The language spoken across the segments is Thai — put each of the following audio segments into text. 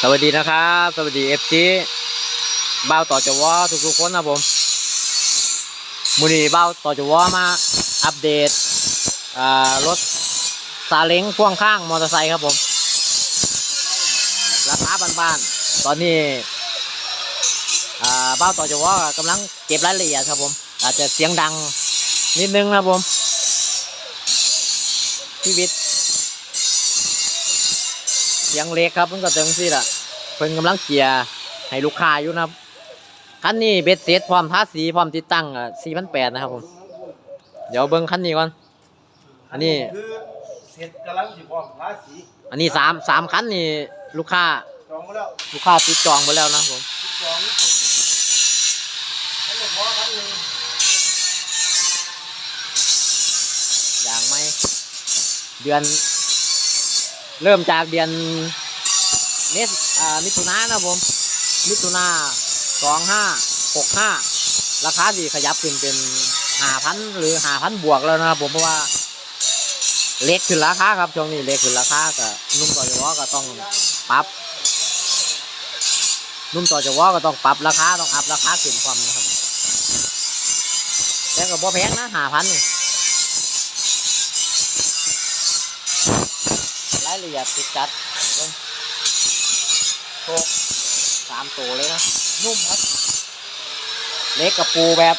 สวัสดีนะครับ สวัสดีเอฟซีบ้าวต่อจวอทุกๆคนนะผมมูนีบ้าวต่อจวอมาอัปเดตอ่ารถซาเล้งพ่วงข้างมอเตอร์ไซค์ครับผมราคาบ้านๆตอนนี้อ่าบ้าวต่อจวอกำลังเก็บรายละเอียดครับผม อาจจะเสียงดังนิดนึงนะผมชีวิต สียงเล็กครับมันก็เต็มที่ละเพิ่นกำลังเกียร์ให้ลูกค้าอยู่นะครับคันนี้เบ็ดเสร็จพร้อมทาสีพร้อมติดตั้งอะ4,800นะครับผมเดี๋ยวเบิ่งคันนี้ก่อน อันนี้ คือเสร็จกำลังสิพร้อมทาสีอันนี้สามสามคันนี่ลูกค้าจองมาแล้วลูกค้าติดจองไปแล้วนะครับผมจองอันนี้พอคันหนึงอย่างไม่เดือน เริ่มจากเดือนเมษอ่ามิถุนานะผม มิถุนาสองห้าหกห้าราคาที่ขยับขึ้นเป็นห้าพันหรือห้าพันบวกแล้วนะครับผมเพราะว่าเล็กขึ้นราคาครับช่วงนี้เล็กขึ้นราคาก็นุ่มต่อจวก็ต้องปรับนุ่มต่อจวก็ต้องปรับราคาต้องอัพราคาขึ้นความนะครับแต่ก็บ่แพงนะห้าพันนี่ ละเอียดติดจัดเบิ่งโชคสามตัวเลยนะนุ่มครับ เล็กกับปูแบบ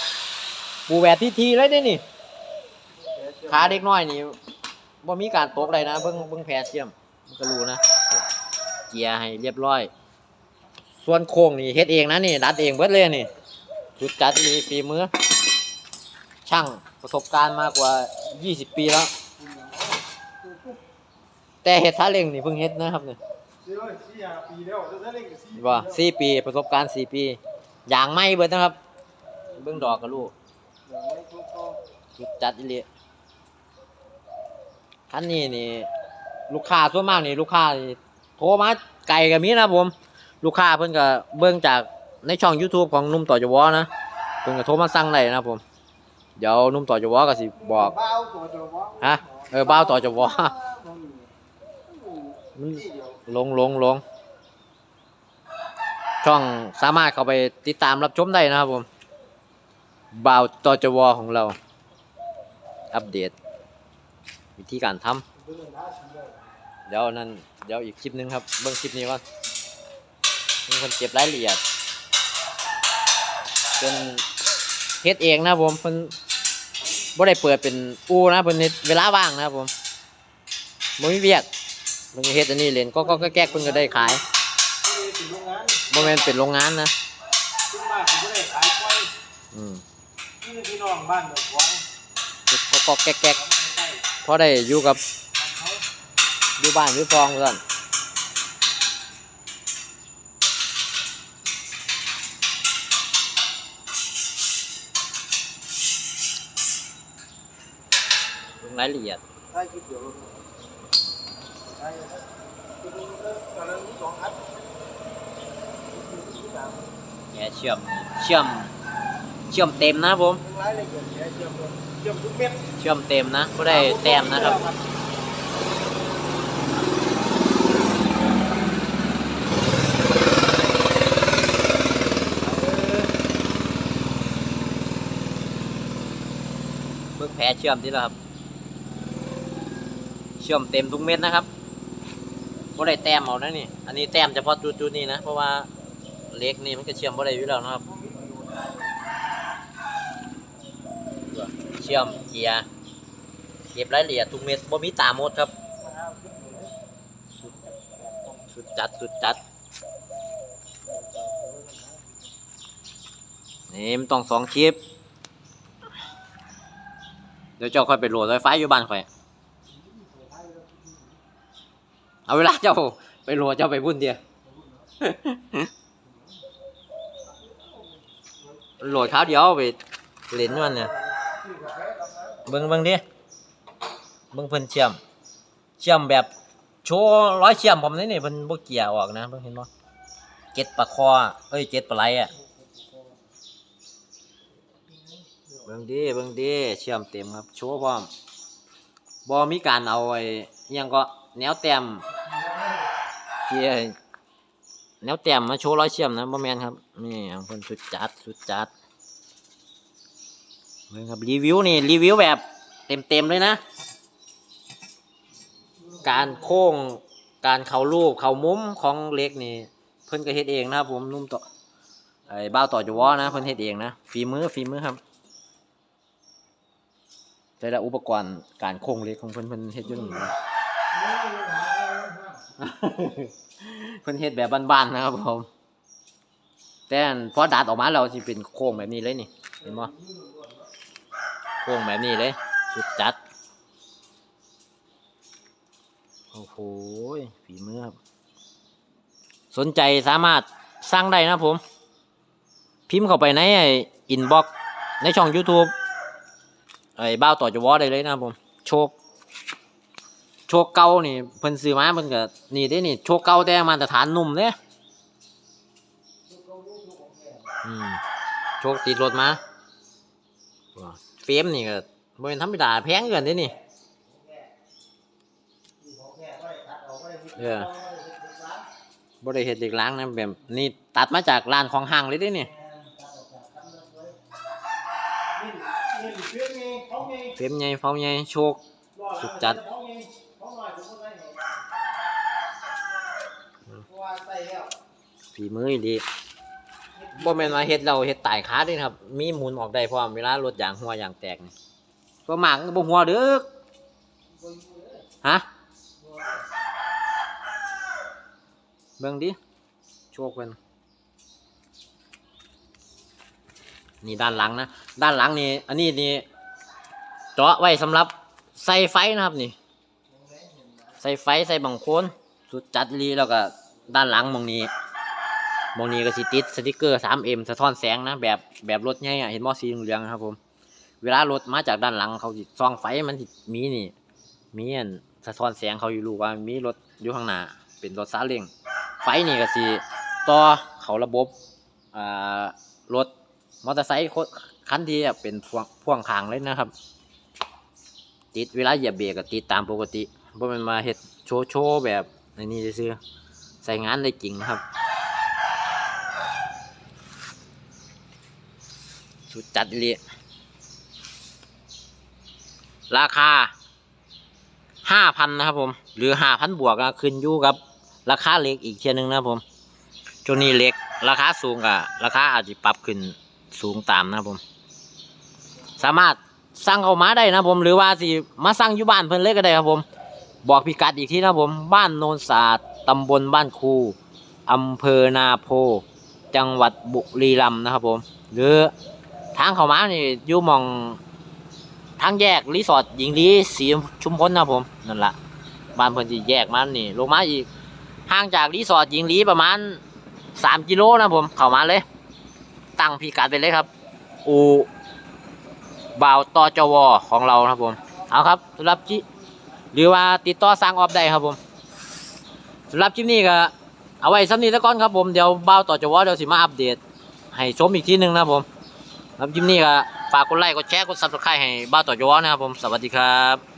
ปูแบบที่ทีเลยเด้นี่ขาเด็กน้อยนี่บ่มีการตกเลยนะเบิ่งเบิ่งแพรเชื่อมมันก็รู้นะเกียร์ให้เรียบร้อย ส่วนโค้งนี่เฮ็ดเองนะนี่ดัดเองเบิดเลยนี่จุดจัดมีฝีมือช่างประสบการณ์มากกว่า 20 ปีแล้ว แต่เฮ็ดท่าเร่งนี่เพิ่งเฮ็ดนะครับเนี่ยซีปีแล้วจะได้เล่นกับสี่ว่าสี่ปีประสบการณ์สี่ปีอย่างไม่เบิดนะครับ เบื้องดอกกับลูกสุดจัดอีเลีคันนี้นี่ ลูกค้าส่วนมากนี่ลูกค้าโทรมาไกลกับมีนะผม ลูกค้าเพิ่นก็เบิ่งจากในช่อง YouTube ของนุ่มต่อจวอนะเพิ่นก็โทรมาสั่งได้นะผม เดี๋ยวนุ่มต่อจวอก็สิบอกเบาตัวเดียวบ่ฮะเออบ้าวต่อจวอ มันลงลงลงช่องสามารถเข้าไปติดตามรับชมได้นะครับผมบ่าวตจวของเรา อัปเดต วิธีการทำเดี๋ยวนั้นเดี๋ยวอีกคลิปหนึงครับ เบิ่งคลิปนี้ก่อนมีคนเก็บรายละเอียดเป็นเฮ็ดเองนะผมเพิ่นบ่ได้เปิดเป็นอูนะเพิ่นเฮ็ดเวลาว่างนะครับผมบ่มีเวียก เพิ่นก็เฮ็ดอันนี้เล่นก็ก็ก็แก๊กเพิ่นก็ได้ขายที่นี่เป็นโรงงานบ่แม่นเป็นโรงงานนะซึ่งมากสิบ่ได้ขายไว้อืมที่นี่พี่น้องบ้านเดือดร้อนก็ก็แก๊กแก๊กใกล้พอได้อยู่กับๆเขาอยู่บ้านอยู่ฟองซั่นลงรายละเอียด แกเชื่อมเชื่อมเชื่อมเต็มนะผมเชื่อมเลยเชื่อมทุกเม็ดเชื่อมเต็มนะก็ได้แต้มนะครับเบิ่งแผลเชื่อมที่แล้วครับ เชื่อมเต็มทุกเม็ดนะครับ บ่ได้แต้มเอานะนี่ อันนี้แต้มเฉพาะจุดๆนี้นะ เพราะว่าเล็กนี่มันก็เชื่อมบ่ได้อยู่แล้วนะครับ เชื่อมเกียร์ เก็บรายละเอียดทุกเม็ดบ่มีตาหมดครับ สุดจัดสุดจัด นี่มันต้องสองคลิป เดี๋ยวเจ้าค่อยไปโหลดไฟฟ้าอยู่บ้านค่อย เอาเวลาเจ้าไปโหลดเจ้าไปพุ่นเดียวโหลดคราวเดียวไปเล่นมันเนี่ยเบิ่งเบิ่งดิเบิ่งเพิ่นเชื่อม เชื่อมแบบโชว์ร้อยเชื่อมผมนี่นี่เพิ่นบ่เกี่ยออกนะเพิ่นเห็นบ่เจ็ดปลาคอเอ้ยเจ็ดปลาไหลอะเบิ่งดิเบิ่งดิเชื่อมเต็มครับ โชว์พร้อมบ่มีการเอาไอ้ยังก็แนวแต้ม เกียร์แนวแต้มมาโชว์ร้อยเชื่อมนะบ่แมนครับ นี่ของเพิ่นสุดจัดสุดจัดเบิ่งครับรีวิวนี่รีวิวแบบเต็มๆเลยนะ การโค้งการเข้ารูปเข้ามุมของเล็กนี่ เพิ่นก็เฮ็ดเองนะครับผมนุ่มต่อไอ้บ้าต่อจวอนะเพิ่นเฮ็ดเองนะฝีมือฝีมือครับแต่ละอุปกรณ์การโค้งเล็กของเพิ่นเพิ่นเฮ็ดอยู่นี่นะ เพิ่นเฮ็ดแบบบ้านๆนะครับผม แต่พอดัดออกมาแล้วสิเป็นโค้งแบบนี้เลยนี่เห็นบ่โค้งแบบนี้เลยสุดจัดโอ้โหฝีมือครับ สนใจสามารถสร้างได้นะผม พิมพ์เข้าไปในอินบ็อกในช่อง YouTube ไอ้บ้าวต่อจวอได้เลยนะผม โชค โชคเก่านี่เพิ่นซื้อมาเพิ่นก็นี่เด้นี่โชคเก่าแต่มาตรฐานนุ่มเด้อืมโชคติดรถมาว้าเฟรมนี่ก็บ่เป็นธรรมดาแพงเกินเด้นี่เออบ่ได้เฮ็ดเด็กล้างนะแบบนี่ตัดมาจากร้านของห้างเลยเด้นี่เฟรมใหญ่เฝ้าใหญ่โชคสุดจัด ฝีมือดีบ่แม่นว่าเฮ็ดเราเฮ็ดตายขาเด้ครับ มีหมุนออกได้พร้อมเวลารถยางหัวยางแตกนี่ก็มากมันก็บ่หัวเด้อฮะเบิ่งดิโชคเพิ่นนี่ด้านหลังนะ ด้านหลังนี่ อันนี้นี่เจาะไว้สำหรับใส่ไฟนะครับนี่ ใส่ไฟใส่บังโคนสุดจัดลีแล้วก็ ด้านหลังมองนี้มองนี้ก็สิติดสติกเกอร์ 3M สะท้อนแสงนะแบบแบบรถใหญ่เห็นมอสีเหลืองครับผม เวลารถมาจากด้านหลังเขาสิส่องไฟมันสิมีนี่ มีอันสะท้อนแสงเขาอยู่รู้ว่ามีรถอยู่ข้างหน้าเป็นรถซาเล้งไฟนี่ก็สิต่อเขาระบบอ่ารถมอเตอร์ไซค์คันที่เป็นพ่วงพ่วงข้างเลยนะครับ ติดเวลาเหยียบเบรกก็ติดตามปกติบ่แมันมาเฮ็ดโชว์โชว์แบบในนี้ซื่อ ใส่งานได้จริงนะครับ สุดจัดเลยราคาห้าพันนะครับผม หรือห้าพันบวกนะขึ้นอยู่กับ ราคาเล็กอีกเทียนึงนะครับผมช่วงนี้เล็ก ราคาสูงกับราคาอาจจะปรับขึ้นสูงตามนะครับผม สามารถสั่งเข้ามาได้นะครับผม หรือว่าสิมาสั่งอยู่บ้านเพิ่นเลยก็ได้ครับผม บอกพิกัดอีกทีนะครับผมบ้านโนนศาสตร์ตำบลบ้านคูอำเภอนาโพ จังหวัดบุรีรัมย์นะครับผม หรือทางเขามานี่อยู่มองทางแยกรีสอร์ทหญิงลีสีชุมพลนะครับผมนั่นแหละบ้านเพิ่นสิแยกมานี่ลงมาอีกห่างจากรีสอร์ทหญิงลีประมาณสามกิโลนะครับผมเข้ามาเลย ตั้งพิกัดไปเลยครับ อูบ่าวตอจวของเรานะครับผม เอาครับสำหรับจิ หรือว่าติดต่อสร้างออฟได้ครับผมสำหรับคลิปนี้ก็เอาไว้สำนี้แล้วก่อนครับผม เดี๋ยวบ่าวตจวเดี๋ยวสิมาอัปเดต ให้ชมอีกทีหนึ่งนะครับผมสำหรับคลิปนี้ก็ฝากกดไลค์กดแชร์กดซับสไครต์ให้บ้าต่อจวนะครับผม สวัสดีครับ